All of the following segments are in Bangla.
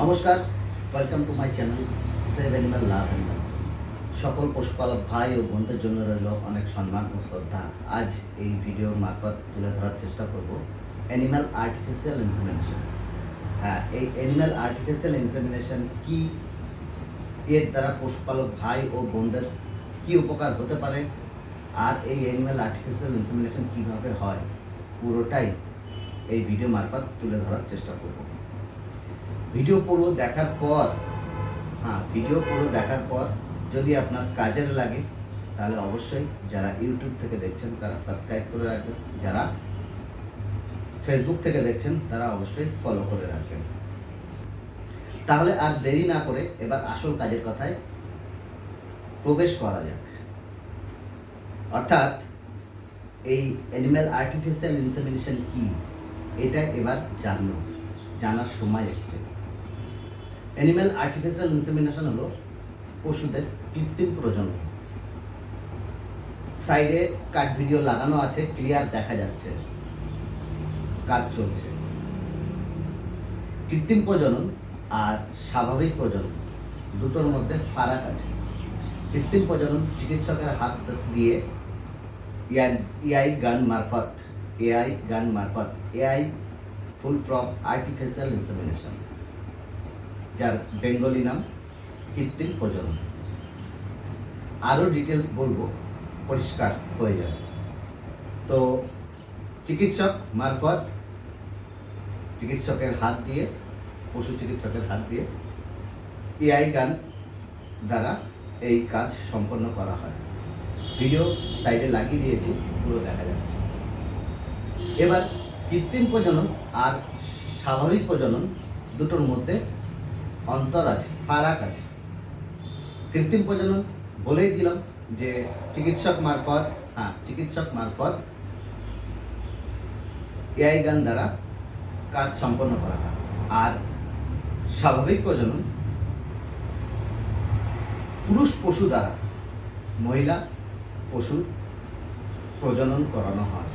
নমস্কার welcome to my channel save animal love animal সকল পশুপালক ভাই ও বোনদের জন্য রইল অনেক সম্মান ও শ্রদ্ধা। আজ এই ভিডিওর মারফত তুলে ধরার চেষ্টা করব অ্যানিম্যাল আর্টিফিশিয়াল ইনসেমিনেশন হ্যাঁ এই অ্যানিম্যাল আর্টিফিশিয়াল ইনসেমিনেশন কি, এর দ্বারা পশুপালক ভাই ও বোনদের কি উপকার হতে পারে, আর এই অ্যানিম্যাল আর্টিফিশিয়াল ইনসেমিনেশন কীভাবে হয়, পুরোটাই এই ভিডিও মারফত তুলে ধরার চেষ্টা করব। ভিডিও পুরো দেখার পর হ্যাঁ ভিডিও পুরো দেখার পর যদি আপনার কাজের লাগে, তাহলে অবশ্যই যারা ইউটিউব থেকে দেখছেন, তারা সাবস্ক্রাইব করে রাখবেন। যারা ফেসবুক থেকে দেখছেন, তারা অবশ্যই ফলো করে রাখবেন। তাহলে আর দেরি না করে এবার আসল কাজের কথায় প্রবেশ করা যাক। অর্থাৎ এই অ্যানিম্যাল আর্টিফিশিয়াল ইনসেমিনেশন কি? এটা এবার জানলো জানার সময় এসছে। অ্যানিম্যাল আর্টিফিশিয়াল ইনসেমিনেশন হলো পশুদের কৃত্রিম প্রজনন। সাইডে কাট ভিডিও লাগানো আছে ক্লিয়ার দেখা যাচ্ছে। কাজ চলছে। কৃত্রিম প্রজনন আর স্বাভাবিক প্রজনন দুটোর মধ্যে ফারাক আছে। কৃত্রিম প্রজনন চিকিৎসকের হাত দিয়ে এআই গান মারফত এআই গান মারফত AI full from artificial insemination যার বেঙ্গলি নাম কৃত্রিম প্রজনন। আরও ডিটেলস বলব, পরিষ্কার হয়ে যাবে। তো চিকিৎসক মারফত, চিকিৎসকের হাত দিয়ে, পশু চিকিৎসকের হাত দিয়ে এআই গান দ্বারা এই কাজ সম্পন্ন করা হয়। ভিডিও সাইডে লাগিয়ে দিয়েছি, পুরো দেখা যাচ্ছে। এবার কৃত্রিম প্রজনন আর স্বাভাবিক প্রজনন দুটোর মধ্যে অন্তর আছে, ফারাক আছে। কৃত্রিম প্রজনন বলেই দিলাম যে চিকিৎসক মারফত হ্যাঁ চিকিৎসক মারফত এআই গান দ্বারা কাজ সম্পন্ন করা হয়। আর স্বাভাবিক প্রজনন পুরুষ পশু দ্বারা, মহিলা পশু প্রজনন করানো হয়।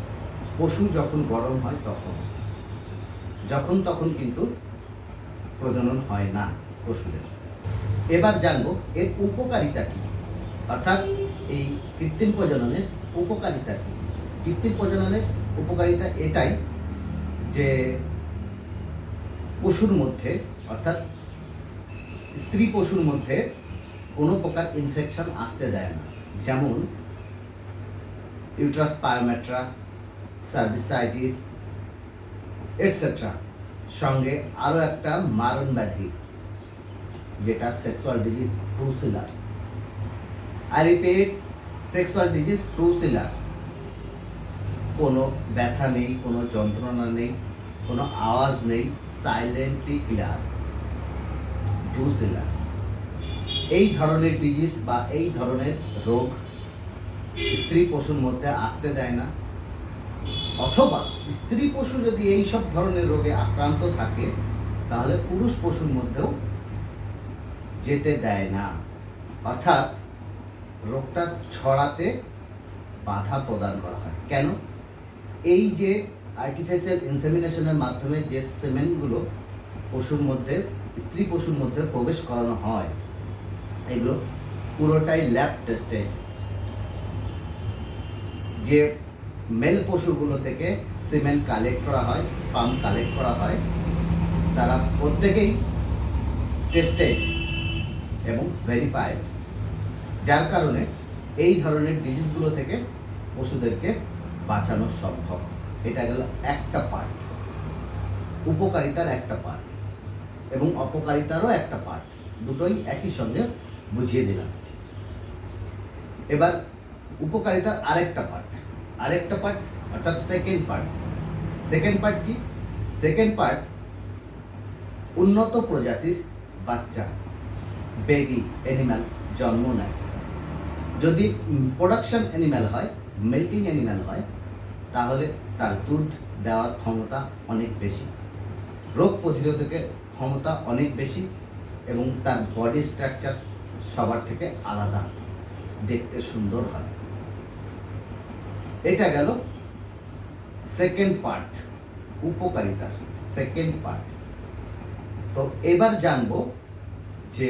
পশু যখন গরম হয় তখন, যখন তখন কিন্তু প্রজনন হয় না পশুদের। এবার জানব এর উপকারিতা কি? অর্থাৎ এই কৃত্রিম প্রজননের উপকারিতা কি? কৃত্রিম প্রজননের উপকারিতা এটাই যে পশুর মধ্যে, অর্থাৎ স্ত্রী পশুর মধ্যে কোনো প্রকার ইনফেকশন আসতে দেয় না। যেমন ইউট্রাস পায়োমেট্রা সার্ভিসাইটিস এটসেট্রা সঙ্গে আরও একটা মারণ ব্যাধি, যেটা সেক্সুয়াল ডিজিজ ট্রুসিলার আই রিপিট সেক্সুয়াল ডিজিজ ট্রুসিলার কোনো ব্যথা নেই, কোনো যন্ত্রণা নেই, কোনো আওয়াজ নেই সাইলেন্টলি ক্লিয়ার ট্রুসিলার এই ধরনের ডিজিজ বা এই ধরনের রোগ স্ত্রী পশুর মধ্যে আসতে দেয় না। অথবা স্ত্রী পশু যদি এই সব ধরনের রোগে আক্রান্ত থাকে, তাহলে পুরুষ পশুর মধ্যেও যেতে দেয় না। অর্থাৎ রোগটা ছড়াতে বাধা প্রদান করা হয়। কেন? এই যে আর্টিফিশিয়াল ইনসেমিনেশনের মাধ্যমে যে সিমেন্টগুলো পশুর মধ্যে, স্ত্রী পশুর মধ্যে প্রবেশ করানো হয়, এগুলো পুরোটাই ল্যাব টেস্টে যে মেল পশুগুলো থেকে সিমেন্ট কালেক্ট করা হয়, স্পাম কালেক্ট করা হয়। তারা প্রত্যেকেই টেস্টেড এবং ভেরিফাইড যার কারণে এই ধরনের ডিজিজগুলো থেকে পশুদেরকে বাঁচানো সম্ভব। এটা গেল একটা পার্ট উপকারিতার একটা পার্ট এবং অপকারিতারও একটা পার্ট দুটোই একই সঙ্গে বুঝিয়ে দিলাম। এবার উপকারিতার আরেকটা পার্ট আরেকটা পার্ট অর্থাৎ সেকেন্ড পার্ট সেকেন্ড পার্ট কি? সেকেন্ড পার্ট উন্নত প্রজাতির বাচ্চা বেবি অ্যানিম্যাল জন্ম নেয়। যদি প্রোডাকশন অ্যানিম্যাল হয় মিল্কিং অ্যানিম্যাল হয়, তাহলে তার দুধ দেওয়ার ক্ষমতা অনেক বেশি। রোগ প্রতিরোধকের ক্ষমতা অনেক বেশি এবং তার বডি স্ট্রাকচার সবার থেকে আলাদা। দেখতে সুন্দর হয়। এটা গেল সেকেন্ড পার্ট উপকারিতার সেকেন্ড পার্ট তো এবার জানব যে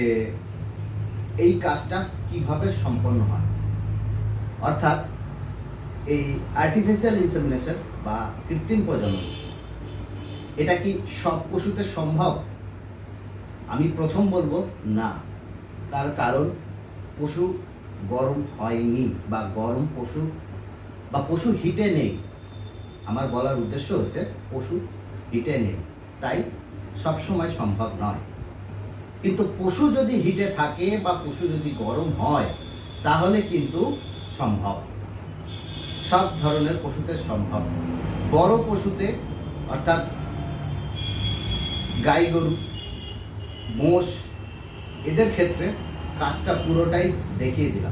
এই কাজটা কীভাবে সম্পন্ন হয়। অর্থাৎ এই আর্টিফিশিয়াল ইনসেমিনেশন বা কৃত্রিম প্রজনন, এটা কি সব পশুতে সম্ভব? আমি প্রথম বলব না। তার কারণ, পশু গরম হয়নি বা গরম পশু বা পশু হিটে নেই। আমার বলার উদ্দেশ্য হচ্ছে পশু হিটে নেই। তাই সবসময় সম্ভব নয়। কিন্তু পশু যদি হিটে থাকে বা পশু যদি গরম হয়, তাহলে কিন্তু সম্ভব। সব ধরনের পশুতে সম্ভব। বড় পশুতে, অর্থাৎ গাই গরু, মোষ, এদের ক্ষেত্রে কাজটা পুরোটাই দেখিয়ে দিলাম।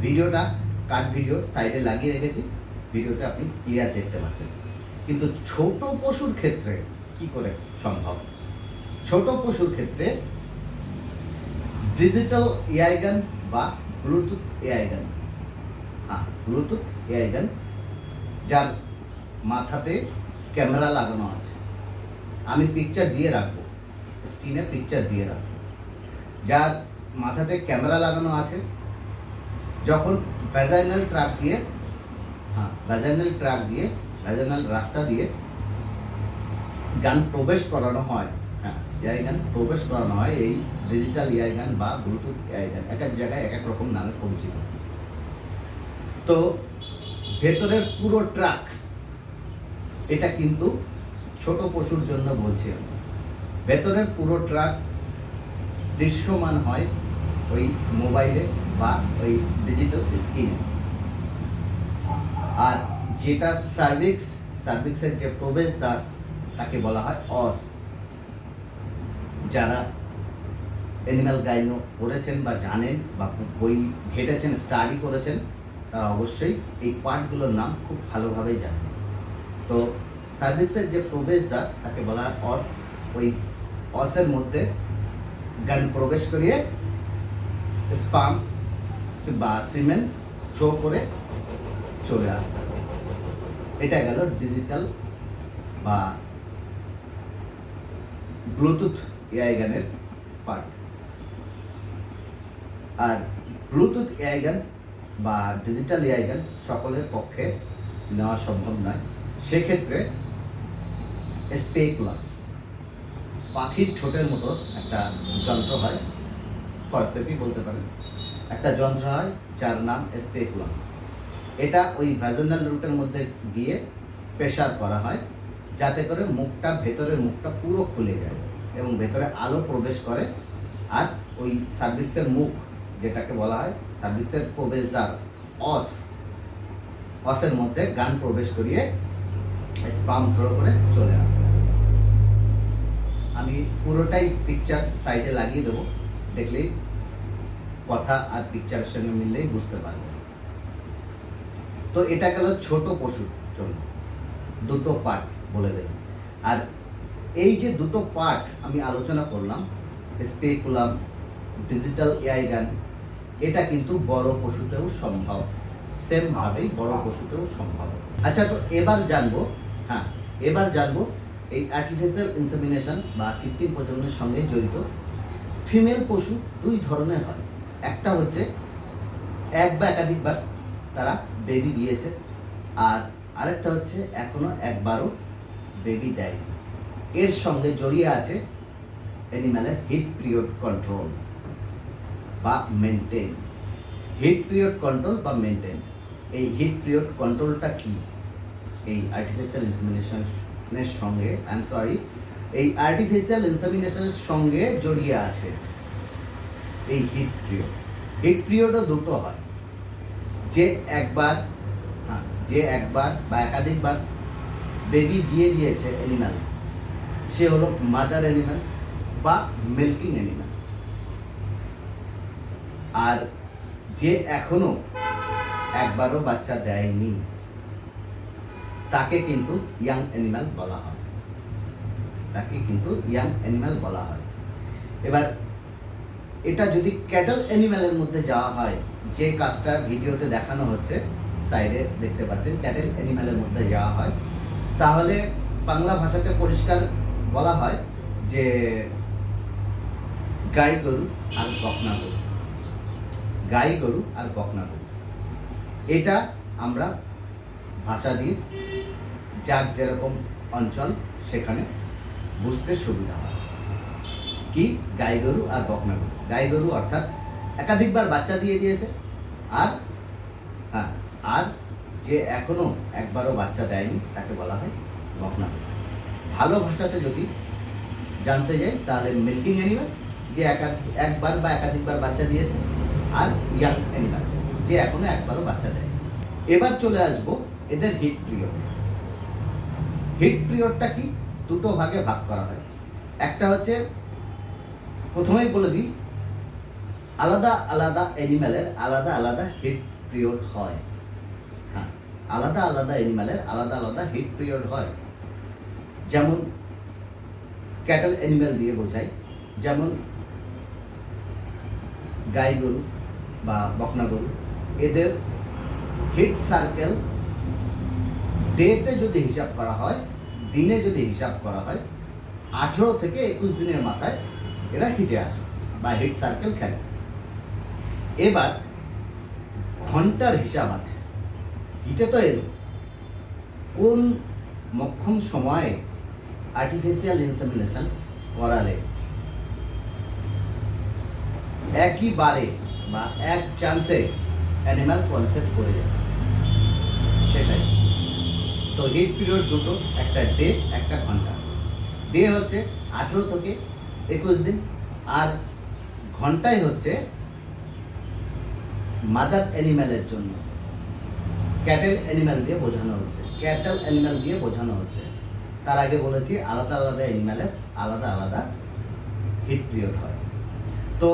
ভিডিওটা কাট ভিডিও সাইডে লাগিয়ে রেখেছি। ভিডিওতে আপনি ক্লিয়ার দেখতে পাচ্ছেন। কিন্তু ছোট পশুর ক্ষেত্রে কি করে সম্ভব? ছোট পশুর ক্ষেত্রে ডিজিটাল এআই গান বা ব্লুটুথ এআই গান হ্যাঁ ব্লুটুথ এআই গান যার মাথাতে ক্যামেরা লাগানো আছে। আমি পিকচার দিয়ে রাখব। স্ক্রিনে পিকচার দিয়ে রাখব। যার মাথাতে ক্যামেরা লাগানো আছে, যখন ভ্যাজাইনাল ট্রাক দিয়ে হ্যাঁ ভ্যাজাইনাল ট্রাক দিয়ে ভ্যাজাইনাল রাস্তা দিয়ে গান প্রবেশ করানো হয়। হ্যাঁ এআই গান প্রবেশ করানো হয় এই ডিজিটাল এআই গান বা ব্লুটুথ এআই গান, এক এক জায়গায় এক এক রকম নামে পরিচিত। তো ভেতরের পুরো ট্রাক এটা কিন্তু ছোট পশুর জন্য বলছি ভেতরের পুরো ট্রাক দৃশ্যমান হয় ওই মোবাইলে বা ওই ডিজিটাল স্ক্রিনে আর যেটা সার্ভিক্স সার্ভিক্সের যে প্রবেশদ্বার, তাকে বলা হয় অস। যারা অ্যানিম্যাল গাইনো করেছেন বা জানেন বা বই ঘেটেছেন স্টাডি করেছেন, তারা অবশ্যই এই পার্টগুলোর নাম খুব ভালোভাবেই জানেন। তো সার্ভিক্সের যে প্রবেশদ্বার, তাকে বলা হয় অস। ওই অসের মধ্যে গান প্রবেশ করিয়ে স্পাম বা সিমেন্ট থ্রো করে চলে আসতে হবে। এটা গেল ডিজিটাল বা ব্লুটুথ এআই গানের পার্ট আর ব্লুটুথ এআই গান বা ডিজিটাল এআই গান সকলের পক্ষে নেওয়া সম্ভব নয়। সেক্ষেত্রে স্পেকুলা পাখির ঠোঁটের মতো একটা যন্ত্র হয়। ফরসেপি বলতে পারেন। একটা যন্ত্র হয়, যার নাম স্পেকুলা এটা ওই ভ্যাজেনাল রুটের মধ্যে দিয়ে প্রেশার করা হয়, যাতে করে মুখটা, ভেতরের মুখটা পুরো খুলে যায় এবং ভেতরে আলো প্রবেশ করে আর ওই সার্ভিক্সের মুখ, যেটাকে বলা হয় সার্ভিক্সের প্রবেশদ্বার, অস, অসের মধ্যে গান প্রবেশ করিয়ে স্পাম থ্রো করে চলে আসতে। আমি পুরোটাই পিকচার সাইডে লাগিয়ে দেবো, দেখলেই কথা আর পিকচারের সঙ্গে মিললেই বুঝতে পারবে। তো এটা গেল ছোট পশুর জন্য। দুটো পার্ট বলে দেব। আর এই যে দুটো পার্ট আমি আলোচনা করলাম স্পেকুলাম ডিজিটাল এআই গান, এটা কিন্তু বড় পশুতেও সম্ভব। সেম ভাবেই বড় পশুতেও সম্ভব। আচ্ছা তো এবার জানব হ্যাঁ এবার জানব এই আর্টিফিশিয়াল ইনসেমিনেশন বা কৃত্রিম প্রজননের সঙ্গে জড়িত। ফিমেল পশু দুই ধরনের হয়। একটা হচ্ছে এক বা একাধিকবার তারা বেবি দিয়েছে, আর আরেকটা হচ্ছে এখনও একবারও বেবি দেয়নি। এর সঙ্গে জড়িয়ে আছে অ্যানিম্যালের হিট পিরিয়ড কন্ট্রোল বা মেনটেন হিট পিরিয়ড কন্ট্রোল বা মেনটেন এই হিট পিরিয়ড কন্ট্রোলটা কি? এই আর্টিফিশিয়াল ইনসেমিনেশনের সঙ্গে আই এম সরি এই আর্টিফিশিয়াল ইনসেমিনেশনের সঙ্গে জড়িয়ে আছে। এই হিট পিরিয়ড হিট পিরিয়ডও দুটো হয়। যে একবার হ্যাঁ যে একবার বা একাধিকবার বেবি দিয়ে দিয়েছে অ্যানিম্যাল সে হলো মাদার অ্যানিম্যাল বা মিল্কিং অ্যানিম্যাল আর যে এখনও একবারও বাচ্চা দেয়নি, তাকে কিন্তু ইয়াং অ্যানিম্যাল বলা হয়। তাকে কিন্তু ইয়াং অ্যানিম্যাল বলা হয়। এবার এটা যদি ক্যাটল অ্যানিম্যালের মধ্যে যাওয়া হয়, যে কাজটা ভিডিওতে দেখানো হচ্ছে সাইডে দেখতে পাচ্ছেন ক্যাটেল অ্যানিম্যালের মধ্যে যাওয়া হয়, তাহলে বাংলা ভাষাতে পরিষ্কার বলা হয় যে গাই গরু আর বকনা গরু। গাই গরু আর বকনা গরু। এটা আমরা ভাষা দিয়ে যার যেরকম অঞ্চল সেখানে বুঝতে সুবিধা হয়। কি? গাই গরু আর বকনা গরু। গাই গরু অর্থাৎ একাধিকবার বাচ্চা দিয়ে দিয়েছে। আর হ্যাঁ আর যে এখনও একবারও বাচ্চা দেয়নি, তাকে বলা হয় বকনা ভালো ভাষাতে যদি জানতে যাই, তাহলে মিল্কিং অ্যানিমাল যে একা- একবার বা একাধিকবার বাচ্চা দিয়েছে, আর ইয়াং অ্যানিমাল যে এখনও একবারও বাচ্চা দেয় এবার চলে আসব এদের হিট পিরিয়ড হিট পিরিয়ডটা কি? দুটো ভাগে ভাগ করা হয়। একটা হচ্ছে প্রথমেই বলে দিই, আলাদা আলাদা অ্যানিম্যালের আলাদা আলাদা হিট পিরিয়ড হয়। হ্যাঁ আলাদা আলাদা অ্যানিম্যালের আলাদা আলাদা হিট পিরিয়ড হয়। যেমন ক্যাটেল অ্যানিম্যাল দিয়ে বোঝাই, যেমন গাই গরু বা বকনা গরু, এদের হিট সার্কেল ডেতে যদি হিসাব করা হয়, দিনে যদি হিসাব করা হয়, আঠেরো থেকে একুশ দিনের মাথায় এরা হিটে আসে বা হিট সার্কেল খেলে। এবার ঘণ্টার হিসাব আছে। হিটে তো এলো। কোন মক্ষম সময়ে আর্টিফিশিয়াল ইনসেমিনেশন করালে একই বারে বা এক চান্সে অ্যানিমাল কনসেপ্ট করে যাবে সেটাই। তো হিট পিরিয়ড দুটো, একটা ডে একটা ঘণ্টা। ডে হচ্ছে আঠেরো থেকে একুশ দিন। আর ঘন্টায় হচ্ছে মাদার অ্যানিম্যালের জন্য। ক্যাটেল অ্যানিম্যাল দিয়ে বোঝানো হচ্ছে। ক্যাটেল অ্যানিম্যাল দিয়ে বোঝানো হচ্ছে। তার আগে বলেছি, আলাদা আলাদা অ্যানিম্যালের আলাদা আলাদা হিট পিরিয়ড হয়। তো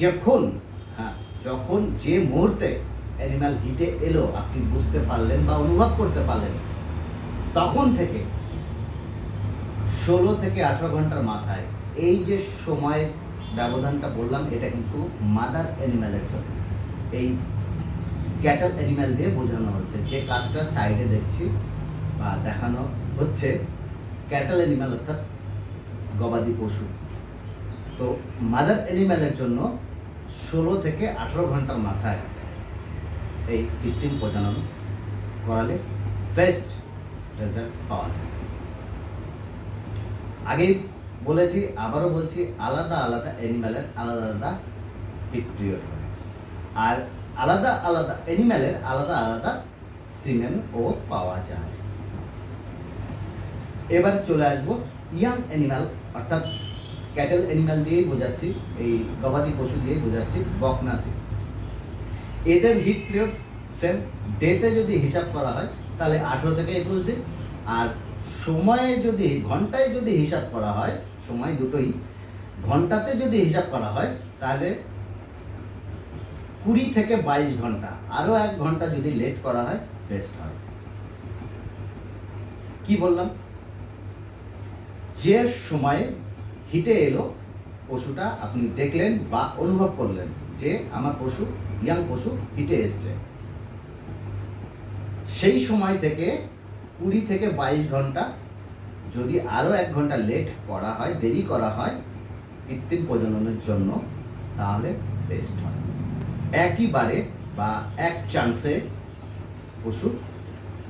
যখন হ্যাঁ যখন যে মুহূর্তে অ্যানিম্যাল হিটে এলো, আপনি বুঝতে পারলেন বা অনুভব করতে পারলেন, তখন থেকে ষোলো থেকে আঠারো ঘণ্টার মাথায়। এই যে সময় ব্যবধানটা বললাম, এটা কিন্তু মাদার অ্যানিম্যালের জন্য। এই ক্যাটল অ্যানিম্যাল দিয়ে বোঝানো হচ্ছে। যে কাজটা সাইডে দেখছি বা দেখানো হচ্ছে ক্যাটল অ্যানিম্যাল অর্থাৎ গবাদি পশু। তো মাদার অ্যানিম্যালের জন্য ষোলো থেকে আঠেরো ঘণ্টার মাথায় এই কৃত্রিম প্রজনন করালে বেস্ট রেজাল্ট পাওয়া যায়। আগেই বলেছি, আবারও বলছি, আলাদা আলাদা অ্যানিম্যালের আলাদা আলাদা হিট পিরিয়ড হয় আর আলাদা আলাদা অ্যানিম্যালের আলাদা আলাদা সিমেন ও পাওয়া যায়। এবার চলে আসব ইয়াং অ্যানিম্যাল অর্থাৎ ক্যাটেল অ্যানিম্যাল দিয়েই বোঝাচ্ছি, এই গবাদি পশু দিয়েই বোঝাচ্ছি বকনাতে এদের হিট পিরিয়ড সেম ডেতে যদি হিসাব করা হয়, তাহলে আঠেরো থেকে একুশ দিন, আর সময়ে যদি, ঘন্টায় যদি হিসাব করা হয়, সময় দুটোই, ঘন্টাতে যদি হিসাব করা হয়, তাহলে কুড়ি থেকে বাইশ ঘণ্টা, আরও এক ঘণ্টা যদি লেট করা হয় বেস্ট হয়। কি বললাম? যে সময়ে হিটে এলো, পশুটা আপনি দেখলেন বা অনুভব করলেন যে আমার পশু ইয়াং পশু হিটে এসছে। সেই সময় থেকে কুড়ি থেকে বাইশ ঘণ্টা। যদি আরও এক ঘণ্টা লেট করা হয়, দেরি করা হয় কৃত্রিম প্রজননের জন্য, তাহলে বেস্ট হয়। একইবারে বা এক চান্সে পশু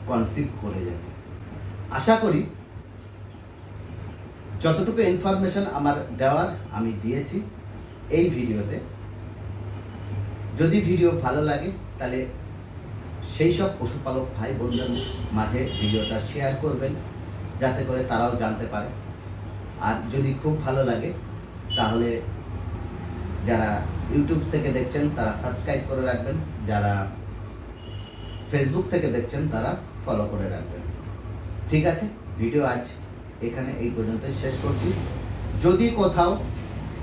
কনসিভ করে যাবে। আশা করি যতটুকু ইনফরমেশন আমার দেওয়ার আমি দিয়েছি এই ভিডিওতে। যদি ভিডিও ভালো লাগে, তাহলে সেই সব পশুপালক ভাই বোনদের মাঝে ভিডিওটা শেয়ার করবেন, যাতে করে তারাও জানতে পারে। আর যদি খুব ভালো লাগে, তাহলে যারা ইউটিউব থেকে দেখছেন, তারা সাবস্ক্রাইব করে রাখবেন। যারা ফেসবুক থেকে দেখছেন, তারা ফলো করে রাখবেন। ঠিক আছে? ভিডিও আজ এখানে এই পর্যন্ত শেষ করছি। যদি কোথাও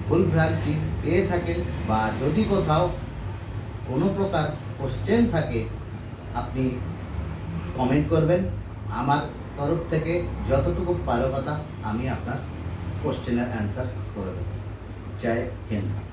ভুলভ্রান্তি পেয়ে থাকে বা যদি কোথাও কোনো প্রকার কোশ্চেন থাকে আপনি কমেন্ট করবেন। আমার তরফ থেকে যতটুকু পারো কথা আমি আপনার কোশ্চেনের অ্যান্সার করে দেবো। জয় হিন্দ।